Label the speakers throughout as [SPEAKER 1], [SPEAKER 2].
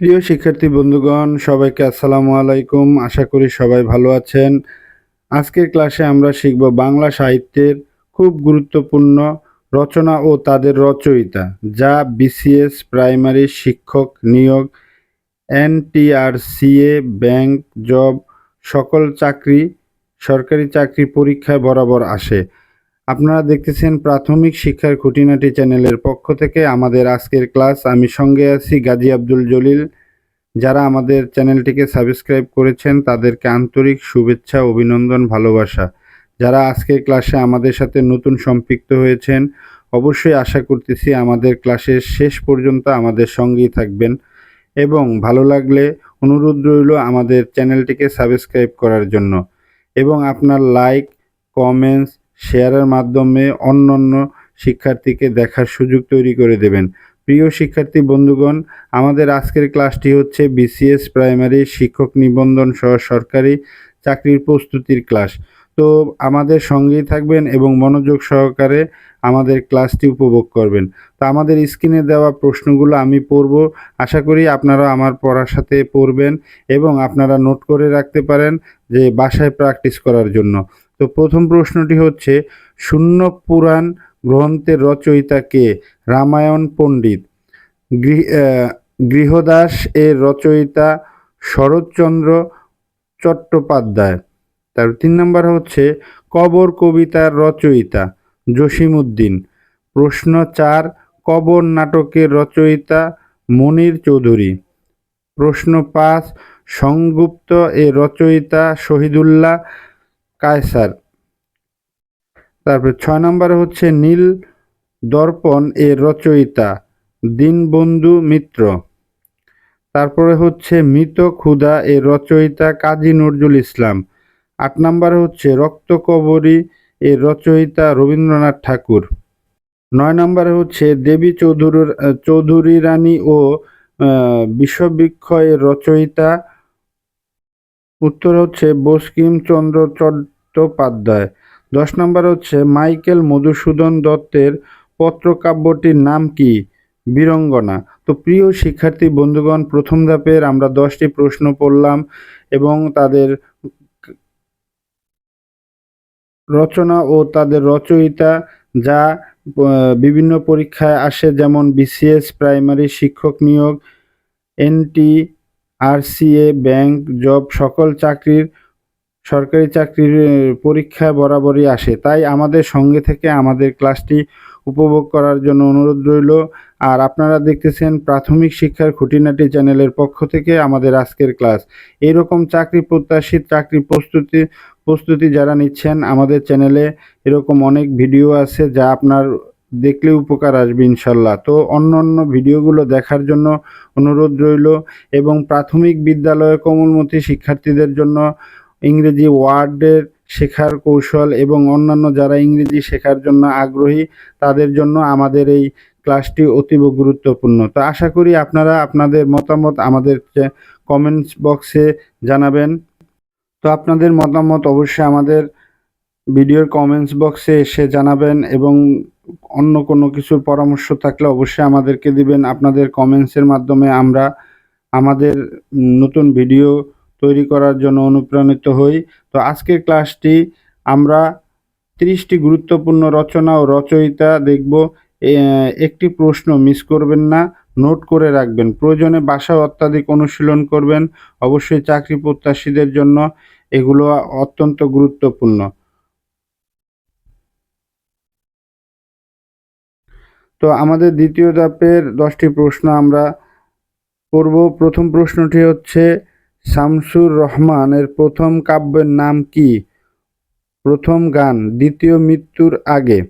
[SPEAKER 1] প্রিয় শিক্ষার্থী বন্ধুগণ, সবাইকে আসসালামু আলাইকুম। আশা করি সবাই ভালো আছেন। আজকের ক্লাসে আমরা শিখব বাংলা সাহিত্যের খুব গুরুত্বপূর্ণ রচনা ও তাদের রচয়িতা, যা বিসিএস প্রাইমারি শিক্ষক নিয়োগ, এনটিআরসিএ, ব্যাংক জব, সকল চাকরি, সরকারি চাকরি পরীক্ষায় বরাবর আসে। আপনারা দেখতেছেন প্রাথমিক শিক্ষার খুঁটিনাটি চ্যানেলের পক্ষ থেকে আমাদের আজকের ক্লাস। আমি সঙ্গে আছি গাজী আব্দুল জলিল। যারা আমাদের চ্যানেলটিকে সাবস্ক্রাইব করেছেন, তাদেরকে আন্তরিক শুভেচ্ছা, অভিনন্দন, ভালোবাসা। যারা আজকের ক্লাসে আমাদের সাথে নতুন সম্পৃক্ত হয়েছেন, অবশ্যই আশা করতেছি আমাদের ক্লাসের শেষ পর্যন্ত আমাদের সঙ্গেই থাকবেন। এবং ভালো লাগলে অনুরোধ রইল আমাদের চ্যানেলটিকে সাবস্ক্রাইব করার জন্য। এবং আপনার লাইক, কমেন্টস শেয়ারের মাধ্যমে অন্য অন্য শিক্ষার্থীকে দেখার সুযোগ তৈরি করে দেবেন। প্রিয় শিক্ষার্থী বন্ধুগণ, আমাদের আজকের ক্লাসটি হচ্ছে বিসিএস প্রাইমারি শিক্ষক নিবন্ধন সহ সরকারি চাকরির প্রস্তুতির ক্লাস। তো আমাদের সঙ্গেই থাকবেন এবং মনোযোগ সহকারে আমাদের ক্লাসটি উপভোগ করবেন। তো আমাদের স্ক্রিনে দেওয়া প্রশ্নগুলো আমি পড়ব। আশা করি আপনারা আমার পড়ার সাথে পড়বেন এবং আপনারা নোট করে রাখতে পারেন যে বাসায় প্র্যাকটিস করার জন্য। তো প্রথম প্রশ্নটি হচ্ছে, শূন্য পুরাণ গ্রন্থের রচয়িতা কে? রামায়ণ পণ্ডিত। গৃহ গৃহদাস এর রচয়িতা শরৎচন্দ্র চট্টোপাধ্যায়। তার তিন নম্বর হচ্ছে কবর কবিতার রচয়িতা জসিমউদ্দিন। প্রশ্ন চার, কবর নাটকের রচয়িতা মনির চৌধুরী। প্রশ্ন পাঁচ, সংগুপ্ত এর রচয়িতা শহীদুল্লাহ কায়সার। তারপরে ছয় নম্বর হচ্ছে নীল দর্পণ এর রচয়িতা দীনবন্ধু মিত্র। তারপরে হচ্ছে মৃত ক্ষুধা এর রচয়িতা কাজী নজরুল ইসলাম। আট নম্বরে হচ্ছে রক্তকবরী এর রচয়িতা রবীন্দ্রনাথ ঠাকুর। নয় নম্বরে হচ্ছে দেবী চৌধুরী চৌধুরী রানী ও এর রচয়িতা। উত্তর হচ্ছে বঙ্কিমচন্দ্র চট্টোপাধ্যায়। দশ নম্বর হচ্ছে মাইকেল মধুসূদন দত্তের পত্রকাব্যটির নাম কি? বীরঙ্গনা। তো প্রিয় শিক্ষার্থী বন্ধুগণ, প্রথম ধাপের আমরা দশটি প্রশ্ন পড়লাম এবং তাদের রচনা ও তাদের রচয়িতা যা বিভিন্ন পরীক্ষায় আসে, যেমন বিসিএস প্রাইমারি শিক্ষক নিয়োগ এনটি আরসিএ ব্যাংক জব, সকল চাকরির, সরকারি চাকরির পরীক্ষা বরাবরই আসে। তাই আমাদের সঙ্গে থেকে আমাদের ক্লাসটি উপভোগ করার জন্য অনুরোধ রইল। আর আপনারা দেখতেছেন প্রাথমিক শিক্ষার খুঁটিনাটি চ্যানেলের পক্ষ থেকে আমাদের আজকের ক্লাস। এরকম চাকরি প্রত্যাশী চাকরি প্রস্তুতি প্রস্তুতি যারা নিচ্ছেন আমাদের চ্যানেলে এরকম অনেক ভিডিও আছে যা আপনার দেখলে উপকার আসবে ইনশাল্লাহ। তো অন্য অন্য ভিডিওগুলো দেখার জন্য অনুরোধ রইল এবং প্রাথমিক বিদ্যালয়ে কোমলমতি শিক্ষার্থীদের জন্য ইংরেজি ওয়ার্ডের শেখার কৌশল এবং অন্যান্য যারা ইংরেজি শেখার জন্য আগ্রহী, তাদের জন্য আমাদের এই ক্লাসটি অতীব গুরুত্বপূর্ণ। তো আশা করি আপনারা আপনাদের মতামত আমাদের কমেন্টস বক্সে জানাবেন। তো আপনাদের মতামত অবশ্যই আমাদের ভিডিওর কমেন্টস বক্সে এসে জানাবেন এবং অন্য কোনো কিছুর পরামর্শ থাকলে অবশ্যই আমাদেরকে দিবেন। আপনাদের কমেন্টসের মাধ্যমে আমরা আমাদের নতুন ভিডিও তৈরি করার জন্য অনুপ্রাণিত হই। তো আজকের ক্লাসটি আমরা তিরিশটি গুরুত্বপূর্ণ রচনা ও রচয়িতা দেখব। একটি প্রশ্ন মিস করবেন না নোট করে রাখবেন। প্রয়োজনে বাসায় অত্যাধিক অনুশীলন করবেন। অবশ্যই চাকরি প্রত্যাশীদের জন্য এগুলো অত্যন্ত গুরুত্বপূর্ণ। তো আমাদের দ্বিতীয় ধাপের দশটি প্রশ্ন আমরা করব। প্রথম প্রশ্নটি হচ্ছে শামসুর রহমানের প্রথম কাব্যের নাম কি? প্রথম গান, দ্বিতীয় মৃত্যুর আগে।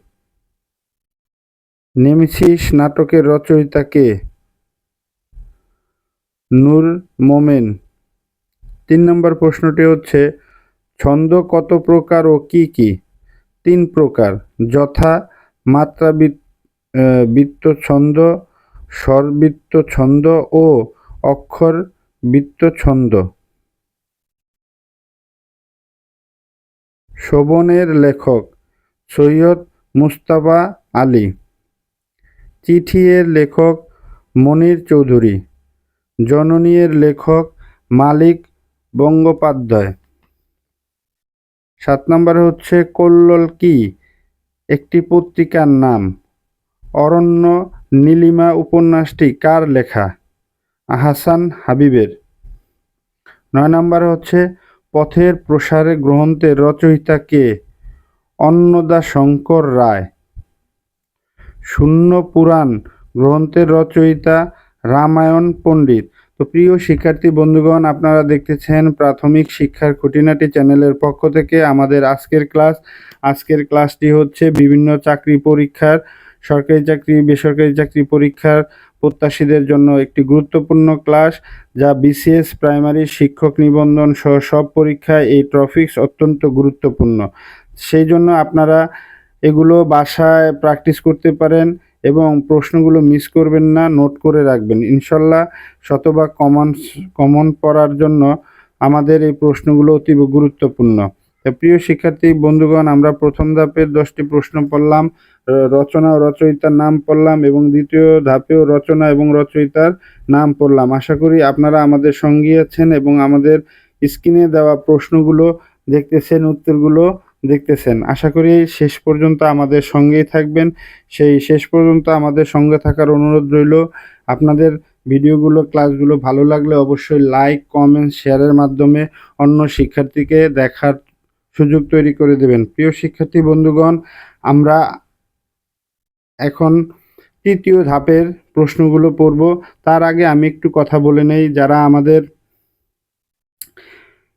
[SPEAKER 1] নেমেসিস নাটকের রচয়িতা কে? নূর মোমেন। তিন নম্বর প্রশ্নটি হচ্ছে, ছন্দ কত প্রকার ও কি কি? তিন প্রকার। যথা মাত্রা বৃত- বৃত্ত ছন্দ, স্বরবৃত্ত ছন্দ ও অক্ষর বৃত্ত ছন্দ শোভনের লেখক সৈয়দ মুস্তাফা আলী। চিঠি এর লেখক মনির চৌধুরী। জননীয়ের লেখক মালিক বন্দ্যোপাধ্যায় সাত নম্বর হচ্ছে কল্লোল কি? একটি পত্রিকার নাম। অরণ্য নীলিমা উপন্যাসটি কার লেখা? আহসান হাবিবের। নয় নম্বরে হচ্ছে, পথের প্রসারে গ্রন্থের রচয়িতা কে? অন্নদা শঙ্কর রায়। শূন্য পুরাণ, গ্রন্থের রচয়িতা রামায়ণ পণ্ডিত। তো প্রিয় শিক্ষার্থী বন্ধুগণ, আপনারা দেখতেছেন প্রাথমিক শিক্ষার খুঁটিনাটি চ্যানেলের পক্ষ থেকে আমাদের আজকের ক্লাস। আজকের ক্লাসটি হচ্ছে বিভিন্ন চাকরি পরীক্ষার, সরকারি চাকরি, বেসরকারি চাকরি পরীক্ষার প্রত্যাশীদের জন্য একটি গুরুত্বপূর্ণ ক্লাস, যা বিসিএস প্রাইমারি শিক্ষক নিবন্ধন সহ সব পরীক্ষায় এই টপিকস অত্যন্ত গুরুত্বপূর্ণ। সেই জন্য আপনারা এগুলো বাসায় প্র্যাকটিস করতে পারেন এবং প্রশ্নগুলো মিস করবেন না, নোট করে রাখবেন। ইনশাল্লাহ শতভাগ কমন কমন পড়ার জন্য আমাদের এই প্রশ্নগুলো অতীব গুরুত্বপূর্ণ। প্রিয় শিক্ষার্থী, বন্ধুগণ, আমরা প্রথম ধাপের দশটি প্রশ্ন পড়লাম। রচনা ও রচয়িতার নাম পড়লাম এবং দ্বিতীয় ধাপেও রচনা এবং রচয়িতার নাম পড়লাম। আশা করি আপনারা আমাদের সঙ্গী আছেন এবং আমাদের স্ক্রিনে দেওয়া প্রশ্নগুলো দেখতেছেন, উত্তরগুলো দেখতেছেন। আশা করি শেষ পর্যন্ত আমাদের সঙ্গেই থাকবেন। সেই শেষ পর্যন্ত আমাদের সঙ্গে থাকার অনুরোধ রইল, আপনাদের ভিডিওগুলো, ক্লাসগুলো ভালো লাগলে অবশ্যই লাইক, কমেন্ট, শেয়ারের মাধ্যমে অন্য শিক্ষার্থীকে দেখার সুযোগ তৈরি করে দেবেন। প্রিয় শিক্ষার্থী বন্ধুগণ, আমরা এখন তৃতীয় ধাপের প্রশ্নগুলো পড়ব। তার আগে আমি একটু কথা বলে নেই, যারা আমাদের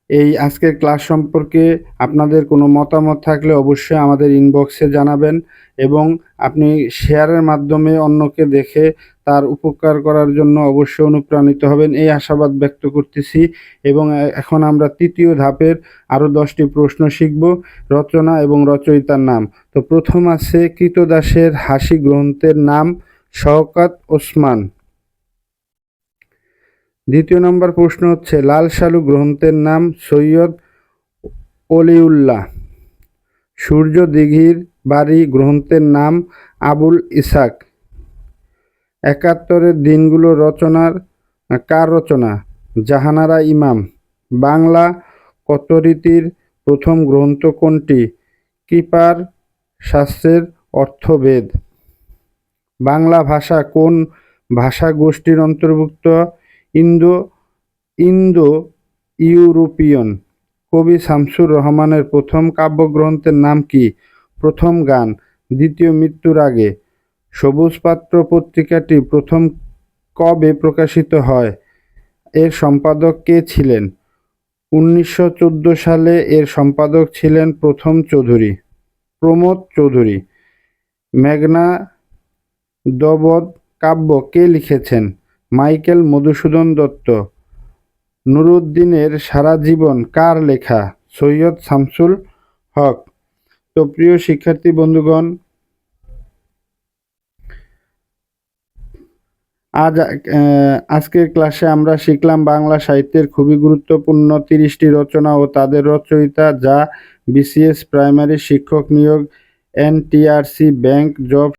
[SPEAKER 1] এই আজকের ক্লাস সম্পর্কে আপনাদের কোনো মতামত থাকলে অবশ্যই আমাদের ইনবক্সে জানাবেন এবং আপনি শেয়ারের মাধ্যমে অন্যকে দেখে তার উপকার করার জন্য অবশ্যই অনুপ্রাণিত হবেন। এই আশাবাদ ব্যক্ত করতেছি এবং এখন আমরা তৃতীয় ধাপের আরও দশটি প্রশ্ন শিখব, রচনা এবং রচয়িতার নাম। তো প্রথম আছে, কৃতদাসের হাসি গ্রন্থের নাম শওকাত ওসমান। দ্বিতীয় নম্বর প্রশ্ন হচ্ছে, লাল সালু গ্রন্থের নাম সৈয়দ অলিউল্লাহ। সূর্য দিঘির বাড়ি গ্রন্থের নাম আবুল ইসাক। একাত্তরের দিনগুলো রচনার কার রচনা? জাহানারা ইমাম। বাংলা কতরীতির প্রথম গ্রন্থ কোনটি? কৃপার শাস্ত্রের অর্থভেদ বাংলা ভাষা কোন ভাষা গোষ্ঠীর অন্তর্ভুক্ত? ইন্দো ইন্দো ইউরোপিয়ন কবি শামসুর রহমানের প্রথম কাব্যগ্রন্থের নাম কি? প্রথম গান। দ্বিতীয় মৃত্যুর আগে। সবুজ পাত্র পত্রিকাটি প্রথম কবে প্রকাশিত হয়? এর সম্পাদক কে ছিলেন? উনিশশো চোদ্দ সালে এর সম্পাদক ছিলেন প্রথম চৌধুরী, প্রমোদ চৌধুরী। মেঘনা দবদ কাব্য কে লিখেছেন? মাইকেল মধুসূদন দত্ত। নুরুদ্দিনের সারা জীবন কার লেখা? সৈয়দ শামসুল হক। তো প্রিয় শিক্ষার্থী বন্ধুগণ আজ আজকের ক্লাসে আমরা শিখলাম বাংলা সাহিত্যের খুবই গুরুত্বপূর্ণ তিরিশটি রচনা ও তাদের রচয়িতা, যা বিসিএস প্রাইমারি শিক্ষক নিয়োগ এনটিআরসি ব্যাংক জব